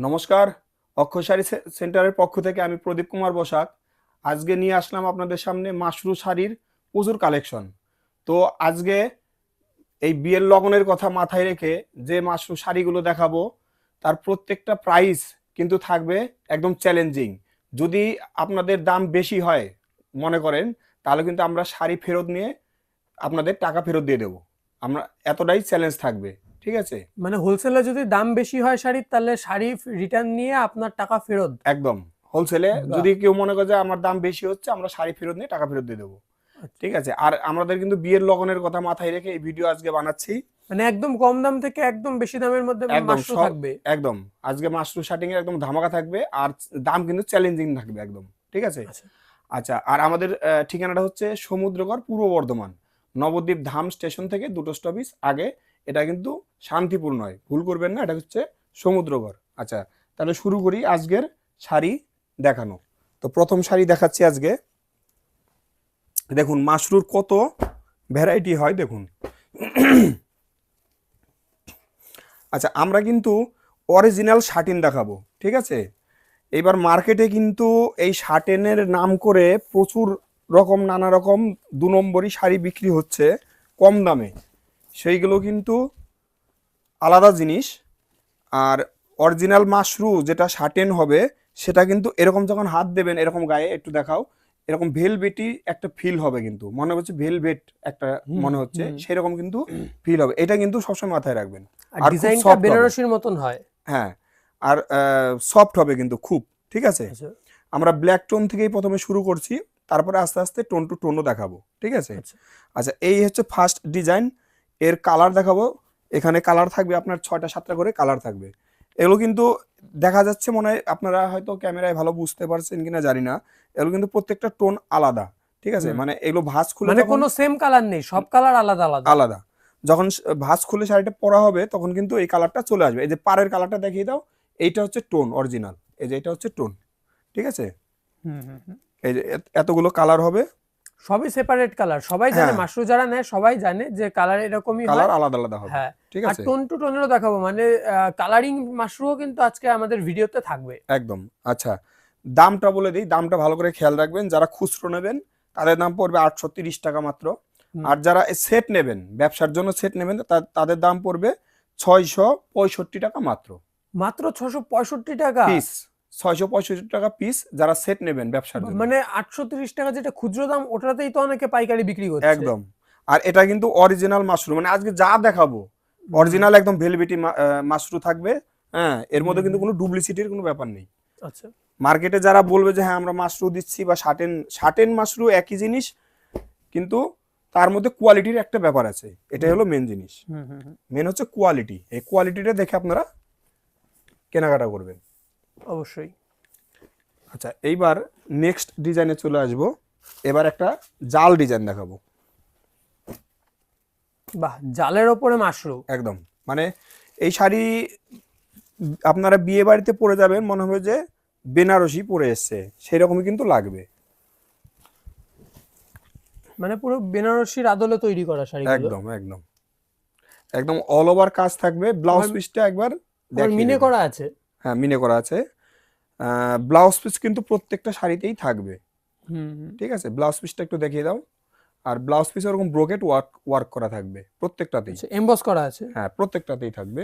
নমস্কার অক্ষশাড়ি সে- সেন্টারের পক্ষ থেকে আমি প্রদীপ কুমার বসাক। আজকে নিয়ে আসলাম আপনাদের সামনে মাশরু শাড়ির প্রচুর কালেকশন। তো আজকে এই বিয়ের লগনের কথা মাথায় রেখে যে মাশরু শাড়িগুলো দেখাবো, তার প্রত্যেকটা প্রাইস কিন্তু থাকবে একদম চ্যালেঞ্জিং যদি আপনাদের দাম বেশি হয়, মনে করেন, তাহলে কিন্তু আমরা শাড়ি ফেরত নিয়ে আপনাদের টাকা ফেরত দিয়ে দেবো। আমরা এতটাই চ্যালেঞ্জ থাকবে। ঠিক আছে? মানে হোলসেলে যদি দাম বেশি হয় শাড়ির তাহলে শাড়ি রিটার্ন নিয়ে আপনার টাকা ফেরত। একদম। হোলসেলে যদি কেউ মনে করে যে আমার দাম বেশি হচ্ছে আমরা শাড়ি ফেরত নিয়ে টাকা ফেরত দিয়ে দেবো। আচ্ছা। ঠিক আছে? আর আমাদের কিন্তু বিয়ের লগনের কথা মাথায় রেখে এই ভিডিও আজকে বানাচ্ছি। মানে একদম কম দাম থেকে একদম বেশি দামের মধ্যে মাশরু থাকবে। একদম। আজকে মাশরু শার্টিং এর একদম ধামাকা থাকবে আর দাম কিন্তু চ্যালেঞ্জিং থাকবে একদম। ঠিক আছে? আচ্ছা। আচ্ছা আর আমাদের ঠিকানাটা হচ্ছে সমুদ্রগড় পূর্ব বর্ধমান। নবদ্বীপ ধাম স্টেশন থেকে দুটো স্টপিস আগে এটা কিন্তু শান্তিপুর নয় ভুল করবেন না, এটা হচ্ছে সমুদ্রগড়। আচ্ছা তাহলে শুরু করি আজকের শাড়ি দেখানো। তো প্রথম শাড়ি দেখাচ্ছি আজকে। দেখুন, মাশরুর কত ভ্যারাইটি হয়, দেখুন। আচ্ছা আমরা কিন্তু অরিজিনাল শার্টিন দেখাবো, ঠিক আছে? এবার মার্কেটে কিন্তু এই শার্টেনের নাম করে প্রচুর রকম, নানা রকম দু নম্বরই শাড়ি বিক্রি হচ্ছে কম দামে। সেইগুলো কিন্তু আলাদা জিনিস। আর অরিজিনাল মাশরু যেটা সাটেন হবে সেটা কিন্তু এরকম যখন হাত দেবেন এরকম গায়ে একটু দেখাও এরকম ভেলভেটি একটা ফিল হবে কিন্তু। মনে হচ্ছে ভেলভেট একটা মনে হচ্ছে সেরকম কিন্তু ফিল হবে। এটা কিন্তু সবসময় মাথায় রাখবেন। আর ডিজাইনটা বেনারসির মতন হয়। হ্যাঁ আর সফট হবে কিন্তু খুব ঠিক আছে? আচ্ছা। আমরা ব্ল্যাক টোন থেকেই প্রথমে শুরু করছি তারপরে আস্তে আস্তে টোন টু টোনও দেখাবো ঠিক আছে? আচ্ছা। আচ্ছা এই হচ্ছে ফার্স্ট ডিজাইন এর কালার দেখাবো। এখানে কালার থাকবে আপনার ছয়টা সাতটা করে কালার থাকবে। এগুলো কিন্তু দেখা যাচ্ছে মনে হয় আপনারা হয়তো ক্যামেরায় ভালো বুঝতে পারছেন কিনা জানি না। এগুলো কিন্তু প্রত্যেকটা টোন আলাদা ঠিক আছে? মানে এগুলো ভাঁজ খুলে মানে কোনো সেম কালার নেই সব কালার আলাদা আলাদা। আলাদা। যখন ভাঁজ খুলে শাড়িটা পরা হবে তখন কিন্তু এই কালারটা চলে আসবে। এই যে পাড়ের কালারটা দেখিয়ে দাও এইটা হচ্ছে টোন অরিজিনাল এই যে এটা হচ্ছে টোন ঠিক আছে? হুম, হুম, হুম। এই যে এত- এতগুলো কালার হবে। সবই সেপারেট কালার সবাই জানে হ্যাঁ। মাশরু যারা নেয় সবাই জানে যে কালার এরকমই হয়। কালার আলাদা আলাদা হবে। হ্যাঁ। ঠিক আর আছে। টোন টু টোনেরও দেখাবো। মানে কালারিং মাশরুও কিন্তু আজকে আমাদের ভিডিওতে থাকবে। একদম। আচ্ছা দামটা বলে দিই। দামটা ভালো করে খেয়াল রাখবেন। যারা খুচরো নেবেন তাদের দাম পড়বে আটশো তিরিশ টাকা মাত্র। আর যারা সেট নেবেন ব্যবসার জন্য সেট নেবেন তাদের দাম পড়বে ছয়শো পঁয়ষট্টি টাকা মাত্র। মাত্র ছশো পঁয়ষট্টি টাকা? পিস ছয়শো পঁয়ষট্টি টাকা পিস যারা সেট নেবেন ব্যবসার জন্য। মানে আটশো তিরিশ টাকা যেটা খুচরো দাম ওটাতেই তো অনেকে পাইকারি বিক্রি করছে। একদম। আর এটা কিন্তু অরিজিনাল মাশরু মানে আজকে যা দেখাবো অরিজিনাল একদম ভেলভেটি মাশরু থাকবে হ্যাঁ? এর মধ্যে কিন্তু কোনো ডুপ্লিসিটির কোনো ব্যাপার নেই। আচ্ছা। মার্কেটে যারা বলবে যে হ্যাঁ আমরা মাশরু দিচ্ছি বা শার্টেন শার্টেন মাশরু একই জিনিস কিন্তু তার মধ্যে কোয়ালিটির একটা ব্যাপার আছে। এটাই হলো মেন জিনিস। হুম, হুম, হুম। মেন হচ্ছে কোয়ালিটি এই কোয়ালিটিটা দেখে আপনারা কেনাকাটা করবেন। অবশ্যই। আচ্ছা এইবার নেক্সট ডিজাইনে চলে আসব। এবার একটা জাল ডিজাইন দেখাবো। বাহ জালের ওপরে মাশরু একদম। মানে এই শাড়ি আপনারা বিয়ে বাড়িতে পরে যাবেন মনে হবে যে বেনারসি পরে এসছে। সেরকমই কিন্তু লাগবে। মানে পুরো বেনারসির আদলে তৈরি করা শাড়ি একদম একদম। একদম অল ওভার কাজ থাকবে। ব্লাউজ পিসটা একবার মিনে করা আছে। হ্যাঁ মিনে করা আছে। ব্লাউজ পিস কিন্তু প্রত্যেকটা শাড়িতেই থাকবে। ঠিক আছে? ব্লাউজ পিসটা একটু দেখিয়ে দাও। আর ব্লাউজ পিস ওরকম ব্রোকেট ওয়ার্ক ওয়ার্ক করা থাকবে প্রত্যেকটাতেই। আচ্ছা এমবস করা আছে? হ্যাঁ প্রত্যেকটাতেই থাকবে।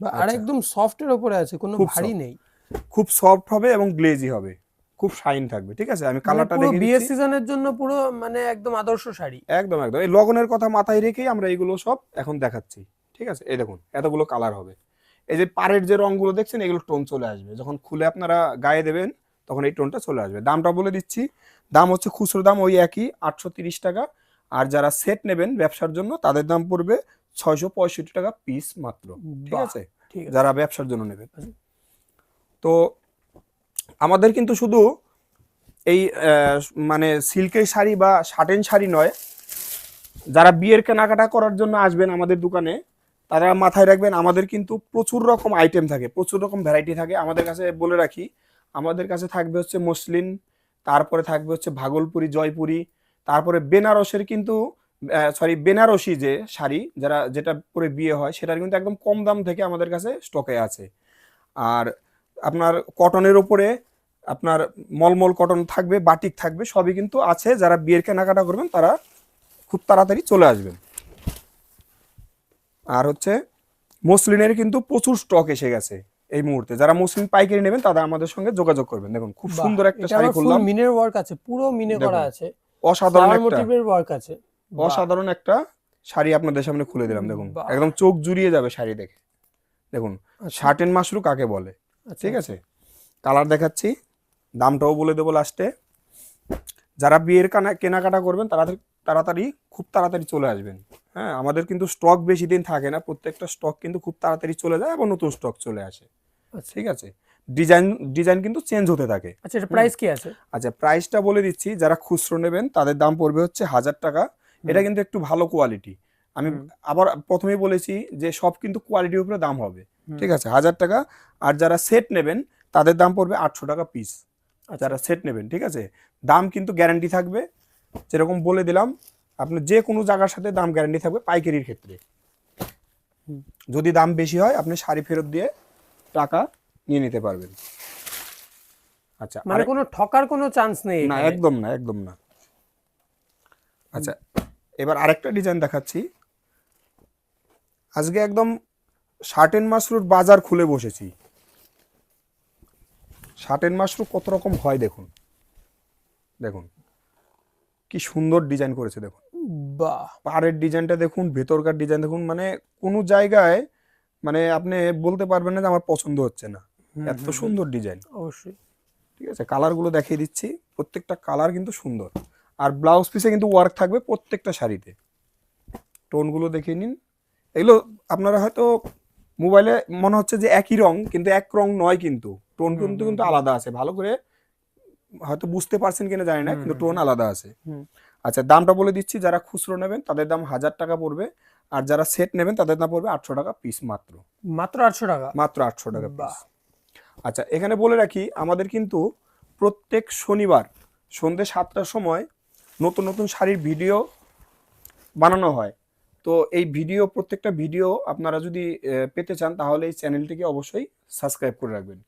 বা আর আচ্ছা। একদম সফটের ওপরে আছে কোনো ভারী নেই? খুব সফট হবে এবং গ্লেজি হবে। খুব শাইন থাকবে ঠিক আছে? আমি মানে কালারটা পুরো দেখে বিয়ের সিজনের জন্য পুরো মানে একদম আদর্শ শাড়ি। একদম একদম। এই লগনের কথা মাথায় রেখেই আমরা এইগুলো সব এখন দেখাচ্ছি। ঠিক আছে? এই দেখুন এতগুলো কালার হবে। এই যে পাড়ের যে রংগুলো দেখছেন এগুলো টোন চলে আসবে। যখন খুলে আপনারা গায়ে দেবেন তখন এই টোনটা চলে আসবে। দামটা বলে দিচ্ছি দাম হচ্ছে খুচরো দাম ওই একই আটশো টাকা। আর যারা সেট নেবেন ব্যবসার জন্য তাদের দাম পড়বে ছয়শো পঁয়ষট্টি টাকা পিস মাত্র। ঠিক আছে? ঠিক আছে। যারা ব্যবসার জন্য নেবেন। তো আমাদের কিন্তু শুধু এই মানে সিল্কের শাড়ি বা শার্টেন শাড়ি নয় যারা বিয়ের কেনাকাটা করার জন্য আসবেন আমাদের দোকানে তারা মাথায় রাখবেন, আমাদের কিন্তু প্রচুর রকম আইটেম থাকে, প্রচুর রকম ভ্যারাইটি থাকে। আমাদের কাছে বলে রাখি, আমাদের কাছে থাকবে হচ্ছে মসলিন, তারপরে থাকবে হচ্ছে ভাগলপুরি, জয়পুরি, তারপরে বেনারসের কিন্তু সরি বেনারসি যে শাড়ি, যারা, যেটা পরে বিয়ে হয়, সেটার কিন্তু একদম কম দাম থেকে আমাদের কাছে স্টকে আছে। আর আপনার কটনের ওপরে আপনার মলমল কটন থাকবে বাটিক থাকবে, সবই কিন্তু আছে। যারা বিয়ের কেনাকাটা করবেন, তারা খুব তাড়াতাড়ি চলে আসবেন। আর হচ্ছে মসলিনের কিন্তু প্রচুর স্টক এসে গেছে এই মুহূর্তে। যারা মসলিন পাইকারি নেবেন তারা আমাদের সঙ্গে যোগাযোগ করবেন। দেখুন খুব সুন্দর একটা শাড়ি খুললাম। মিনের ওয়ার্ক আছে পুরো মিনে করা আছে। অসাধারণ একটা মোটিভের ওয়ার্ক আছে। অসাধারণ একটা শাড়ি আপনাদের সামনে খুলে দিলাম দেখুন। একদম চোখ জুড়িয়ে যাবে শাড়ি দেখে। দেখুন আচ্ছা, শার্টেন মাশরু কাকে বলে? আচ্ছা, ঠিক আছে? কালার দেখাচ্ছি দামটাও বলে দেবো লাস্টে যারা বিয়ের কানা কেনাকাটা করবেন তাড়াতাড়ি তাড়াতাড়ি খুব তাড়াতাড়ি চলে আসবেন। হ্যাঁ আমাদের কিন্তু স্টক বেশি দিন থাকে না প্রত্যেকটা স্টক কিন্তু খুব তাড়াতাড়ি চলে যায় এবং নতুন স্টক চলে আসে। আচ্ছা। ঠিক আছে? ডিজাইন ডিজাইন কিন্তু চেঞ্জ হতে থাকে। আচ্ছা এটা প্রাইস কি আছে? আচ্ছা প্রাইসটা বলে দিচ্ছি যারা খুচরো নেবেন তাদের দাম পড়বে হচ্ছে হাজার টাকা। এটা কিন্তু একটু ভালো কোয়ালিটি আমি আবার প্রথমেই বলেছি যে সব কিন্তু কোয়ালিটির উপরে দাম হবে। ঠিক আছে? হাজার টাকা। আর যারা সেট নেবেন তাদের দাম পড়বে আটশো টাকা পিস আচ্ছা। যারা সেট নেবেন ঠিক আছে? দাম কিন্তু গ্যারান্টি থাকবে। যেরকম বলে দিলাম আপনি যে কোনো জায়গার সাথে দাম গ্যারান্টি থাকবে পাইকারির ক্ষেত্রে। যদি দাম বেশি হয় আপনি শাড়ি ফেরত দিয়ে টাকা নিয়ে নিতে পারবেন। আচ্ছা মানে কোনো ঠকার কোনো চান্স নেই না একদম না একদম না। আচ্ছা এবার আরেকটা ডিজাইন দেখাচ্ছি। আজকে একদম শার্টেন মাশরুর বাজার খুলে বসেছি। শার্টেন মাশরু কত রকম হয় দেখুন। দেখুন। কি সুন্দর ডিজাইন করেছে দেখুন। বাহ। পাড়ের ডিজাইনটা দেখুন ভেতরকার ডিজাইন দেখুন মানে কোনো জায়গায় মানে আপনি বলতে পারবেন না যে আমার পছন্দ হচ্ছে না। এত। সুন্দর ডিজাইন অবশ্যই। ঠিক আছে কালারগুলো দেখিয়ে দিচ্ছি প্রত্যেকটা কালার কিন্তু সুন্দর। আর ব্লাউজ পিসে কিন্তু ওয়ার্ক থাকবে প্রত্যেকটা শাড়িতে। টোনগুলো দেখিয়ে নিন। এগুলো আপনারা হয়তো মোবাইলে মনে হচ্ছে যে একই রং কিন্তু এক রং নয় কিন্তু। টোন কিন্তু কিন্তু আলাদা আছে। ভালো করে হয়তো বুঝতে পারছেন কিনা জানি না কিন্তু টোন আলাদা আছে। আচ্ছা দামটা বলে দিচ্ছি যারা খুচরো নেবেন তাদের দাম হাজার টাকা পড়বে আর যারা সেট নেবেন তাদের দাম পড়বে আটশো টাকা পিস মাত্র। মাত্র আটশো টাকা? মাত্র আটশো টাকা পিস আচ্ছা এখানে বলে রাখি আমাদের কিন্তু প্রত্যেক শনিবার সন্ধ্যে সাতটার সময় নতুন নতুন শাড়ির ভিডিও বানানো হয়। তো এই ভিডিও প্রত্যেকটা ভিডিও আপনারা যদি পেতে চান তাহলে এই চ্যানেলটিকে অবশ্যই সাবস্ক্রাইব করে রাখবেন।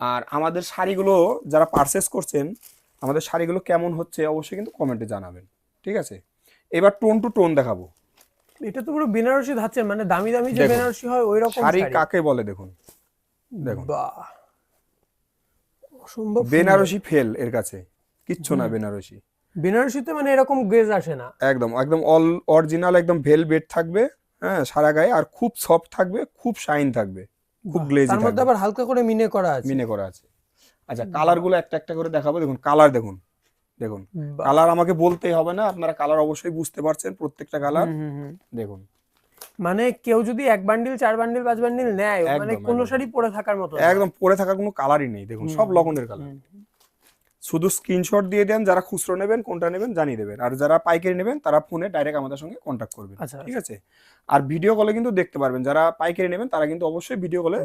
আর আমাদের শাড়িগুলো যারা পারচেস করছেন আমাদের শাড়িগুলো কেমন হচ্ছে অবশ্যই কিন্তু কমেন্টে জানাবেন ঠিক আছে? এবার টোন টু টোন দেখাবো। এটা তো পুরো বেনারসি ধাঁচের মানে দামি দামি যে বেনারসি হয় ওই রকম শাড়ি। কাকে বলে দেখুন? দেখুন। বাহ অসম্ভব বেনারসি ফেল এর কাছে কিচ্ছু না বেনারসি। বেনারসিতে মানে এরকম গ্রেজ আসে না। একদম একদম অল অরিজিনাল একদম ভেলভেট থাকবে হ্যাঁ সারা গায়ে আর খুব সফট থাকবে খুব শাইন থাকবে। খুব গ্লেজি তার মধ্যে আবার হালকা করে মিনে করা আছে। মিনে করা আছে। আচ্ছা কালার কালারগুলো একটা একটা করে দেখাবো। দেখুন কালার দেখুন দেখুন। কালার আমাকে বলতেই হবে না আপনারা কালার অবশ্যই বুঝতে পারছেন প্রত্যেকটা কালার। দেখুন। মানে কেউ যদি এক বান্ডিল চার বান্ডিল পাঁচ বান্ডিল নেয় মানে কোনো শাড়ি পরে থাকার মতো একদম পরে থাকার কোনো কালারই নেই। দেখুন সব লগনের কালার। শুধু স্ক্রিনশট দিয়ে দেন যারা খুচরো নেবেন কোনটা নেবেন জানিয়ে দেবেন। আর যারা পাইকারি নেবেন তারা ফোনে ডাইরেক্ট আমাদের সঙ্গে কন্ট্যাক্ট করবেন। আচ্ছা ঠিক আছে? আর ভিডিও কলে কিন্তু দেখতে পারবেন। যারা পাইকারি নেবেন তারা কিন্তু অবশ্যই ভিডিও কলে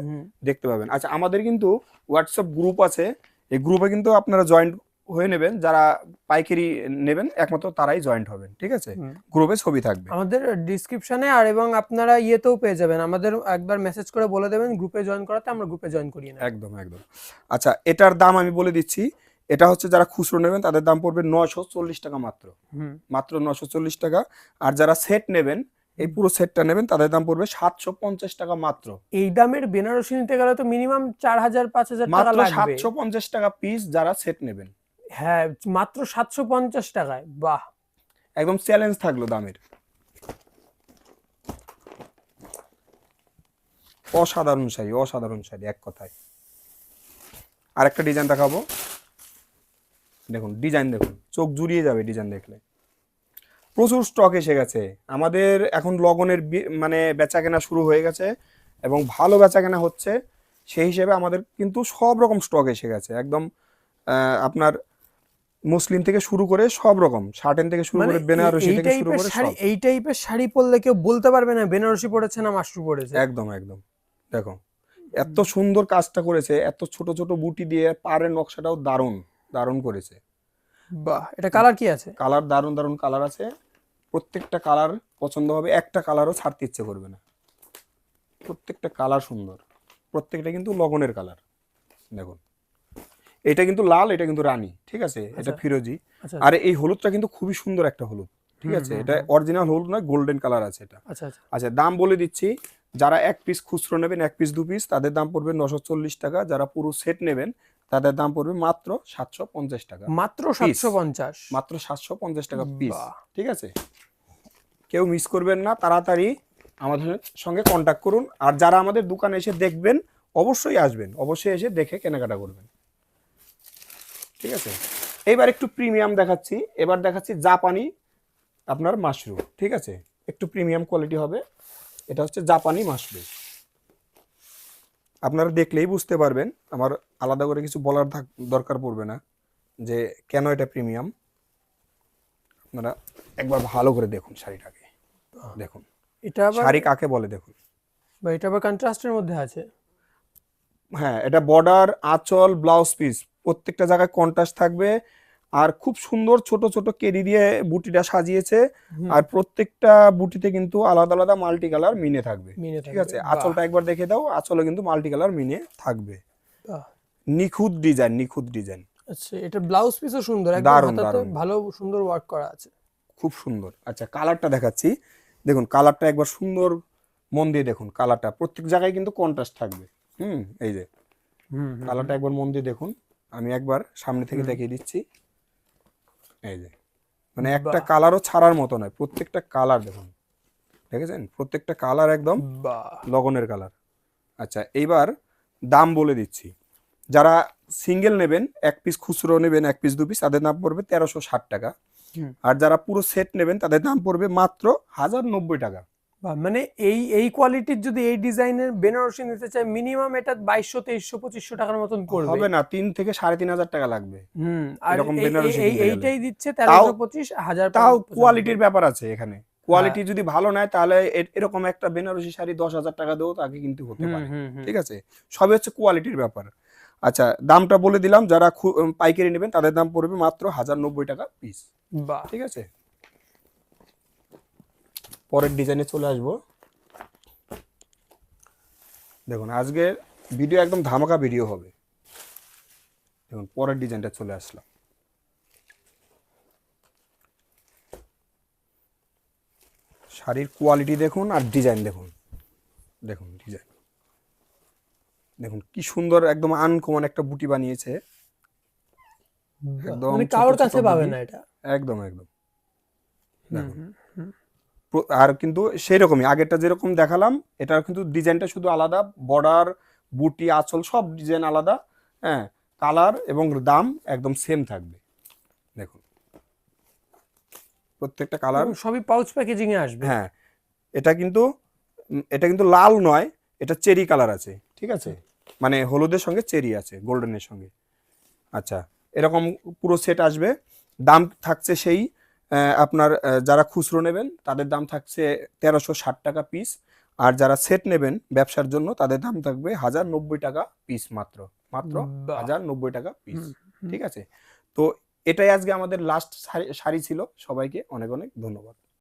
দেখতে পাবেন। আচ্ছা আমাদের কিন্তু হোয়াটসঅ্যাপ গ্রুপ আছে। এই গ্রুপে কিন্তু আপনারা জয়েন্ট হয়ে নেবেন। যারা পাইকারি নেবেন একমাত্র তারাই জয়েন্ট হবেন। ঠিক আছে? গ্রুপে ছবি থাকবে। আমাদের ডিসক্রিপশনে আর এবং আপনারা ইয়েতেও পেয়ে যাবেন। আমাদের একবার মেসেজ করে বলে দেবেন গ্রুপে জয়েন করাতে আমরা গ্রুপে জয়েন করিয়ে একদম একদম। আচ্ছা এটার দাম আমি বলে দিচ্ছি। এটা হচ্ছে যারা খুচরো নেবেন তাদের দাম পড়বে নশো চল্লিশ টাকা মাত্র। হুম। মাত্র নশো চল্লিশ টাকা। আর যারা সেট নেবেন এই পুরো সেটটা নেবেন তাদের দাম পড়বে সাতশো পঞ্চাশ টাকা মাত্র। এই দামের বেনারসি নিতে গেলে তো মিনিমাম চার হাজার পাঁচ হাজার টাকা মাত্র লাগবে। সাতশো পঞ্চাশ টাকা পিস যারা সেট নেবেন। হ্যাঁ মাত্র সাতশো পঞ্চাশ টাকায় বাহ। একদম চ্যালেঞ্জ থাকল দামের। অসাধারণ শাড়ি অসাধারণ শাড়ি এক কথায়। আরেকটা ডিজাইন দেখাবো। দেখুন ডিজাইন দেখুন চোখ জুড়িয়ে যাবে ডিজাইন দেখলে। প্রচুর স্টক এসে গেছে। আমাদের এখন লগনের মানে বেচা কেনা শুরু হয়ে গেছে এবং ভালো বেচা কেনা হচ্ছে সেই হিসেবে আমাদের কিন্তু সব রকম স্টক এসে গেছে। একদম আপনার মুসলিম থেকে শুরু করে সব রকম শার্টেন থেকে শুরু মানে করে বেনারসি থেকে শুরু করে শাড়ি এই টাইপের শাড়ি পরলে কেউ বলতে পারবে না বেনারসি পড়েছে না মাশরু পড়েছে একদম একদম। দেখো এত সুন্দর কাজটা করেছে এত ছোট ছোট বুটি দিয়ে পাড়ের নকশাটাও দারুণ। দারুণ করেছে। বাহ এটা কালার কি আছে? কালার দারুণ দারুণ কালার আছে। প্রত্যেকটা কালার পছন্দ হবে একটা কালারও ছাড়তে ইচ্ছে করবে না। প্রত্যেকটা কালার সুন্দর। প্রত্যেকটা কিন্তু লগনের কালার দেখুন। এটা কিন্তু লাল এটা কিন্তু রানী ঠিক আছে? এটা আচ্ছা। ফিরোজি। আচ্ছা। আর এই হলুদটা কিন্তু খুবই সুন্দর একটা হলুদ ঠিক আছে? এটা অরিজিনাল হলুদ নয় গোল্ডেন কালার আছে এটা। আচ্ছা আচ্ছা। আচ্ছা দাম বলে দিচ্ছি যারা এক পিস খুচরো নেবেন এক পিস দু পিস তাদের দাম পড়বে নশো চল্লিশ টাকা। যারা পুরো সেট নেবেন তাদের দাম পড়বে মাত্র সাতশো পঞ্চাশ টাকা। মাত্র সাতশো পঞ্চাশ? মাত্র সাতশো পঞ্চাশ টাকা পিস ঠিক আছে? কেউ মিস করবেন না তাড়াতাড়ি আমাদের সঙ্গে কন্ট্যাক্ট করুন। আর যারা আমাদের দোকানে এসে দেখবেন অবশ্যই আসবেন। অবশ্যই এসে দেখে কেনাকাটা করবেন। ঠিক আছে? এবার একটু প্রিমিয়াম দেখাচ্ছি। এবার দেখাচ্ছি জাপানি আপনার মাশরুম ঠিক আছে? একটু প্রিমিয়াম কোয়ালিটি হবে। এটা হচ্ছে জাপানি মাশরুম আপনারা দেখলেই বুঝতে পারবেন আমার আলাদা করে কিছু বলার দরকার পড়বে না যে কেন এটা প্রিমিয়াম। আপনারা একবার ভালো করে দেখুন শাড়িটাকে। দেখুন এটা আবার শাড়ি কাকে বলে দেখুন। বা এটা আবার কন্ট্রাস্টের মধ্যে আছে। হ্যাঁ এটা বর্ডার আঁচল ব্লাউজ পিস প্রত্যেকটা জায়গায় কন্ট্রাস্ট থাকবে। আর খুব সুন্দর ছোট ছোট কেরি দিয়ে বুটিটা সাজিয়েছে। আর প্রত্যেকটা বুটিতে কিন্তু আলাদা আলাদা মাল্টি কালার মিনে থাকবে। ঠিক আছে? আঁচলটা একবার দেখে দাও। আঁচলে কিন্তু মাল্টি কালার মিনে থাকবে। নিখুঁত ডিজাইন নিখুঁত ডিজাইন। আচ্ছা এটা ব্লাউজ পিসও সুন্দর। একদম। ভালো সুন্দর ওয়ার্ক করা আছে। খুব সুন্দর। আচ্ছা কালারটা দেখাচ্ছি। দেখুন কালারটা একবার সুন্দর মন দিয়ে দেখুন কালারটা প্রত্যেক জায়গায় কিন্তু কন্ট্রাস্ট থাকবে। হুম এই যে। হুম কালারটা একবার মন দিয়ে দেখুন। আমি একবার সামনে থেকে দেখিয়ে দিচ্ছি। এই যে মানে একটা কালারও ছাড়ার মতো নয় প্রত্যেকটা কালার দেখুন দেখেছেন? প্রত্যেকটা কালার একদম লগনের কালার আচ্ছা এইবার দাম বলে দিচ্ছি। যারা সিঙ্গেল নেবেন এক পিস খুচরো নেবেন এক পিস দু পিস তাদের দাম পড়বে তেরোশো ষাট টাকা। আর যারা পুরো সেট নেবেন তাদের দাম পড়বে মাত্র হাজার নব্বই টাকা। মানে এই এই কোয়ালিটির যদি এই ডিজাইনের বেনারসি নিতে চাই মিনিমাম এটা বাইশশো তেইশশো পঁচিশশো টাকার মতন পড়বে হবে না তিন থেকে সাড়ে তিন হাজার টাকা লাগবে। হুম আর। এইটাই দিচ্ছে তেরোশো পঁচিশ হাজার তাও কোয়ালিটির ব্যাপার আছে এখানে। কোয়ালিটি হ্যাঁ। যদি ভালো নেয় তাহলে এরকম একটা বেনারসি শাড়ি দশ হাজার টাকা দিয়েও তাকে কিন্তু হতে পারে। ঠিক আছে? সবই হচ্ছে কোয়ালিটির ব্যাপার। আচ্ছা দামটা বলে দিলাম যারা পাইকারি নেবেন তাদের দাম পড়বে মাত্র হাজার নব্বই টাকা পিস বাহ। ঠিক আছে? পরের ডিজাইনে চলে আসব। দেখুন আজকের ভিডিও একদম ধামাকা ভিডিও হবে। দেখুন পরের ডিজাইনটা চলে আসলাম। শাড়ির কোয়ালিটি দেখুন আর ডিজাইন দেখুন। দেখুন ডিজাইন দেখুন কি সুন্দর একদম আনকমন একটা বুটি বানিয়েছে। একদম মানে ছোট কারোর ছোট কাছে পাবে না এটা। একদম একদম। প্র- আর কিন্তু সেই রকমই আগেরটা যেরকম দেখালাম এটার কিন্তু ডিজাইনটা শুধু আলাদা বর্ডার বুটি আঁচল সব ডিজাইন আলাদা হ্যাঁ কালার এবং দাম একদম সেম থাকবে। দেখুন। প্রত্যেকটা কালার সবই পাউচ প্যাকেজিং এ আসবে। হ্যাঁ এটা কিন্তু এটা কিন্তু লাল নয় এটা চেরি কালার আছে ঠিক আছে? মানে হলুদের সঙ্গে চেরি আছে গোল্ডেনের সঙ্গে। আচ্ছা এরকম পুরো সেট আসবে। দাম থাকছে সেই আপনার যারা খুচরো নেবেন তাদের দাম থাকছে তেরোশো ষাট টাকা পিস আর যারা সেট নেবেন ব্যবসার জন্য তাদের দাম থাকবে হাজার নব্বই টাকা পিস মাত্র মাত্র হাজার নব্বই টাকা পিস। ঠিক আছে? তো এটাই আজকে আমাদের লাস্ট শাড়ি ছিল। সবাইকে অনেক অনেক ধন্যবাদ।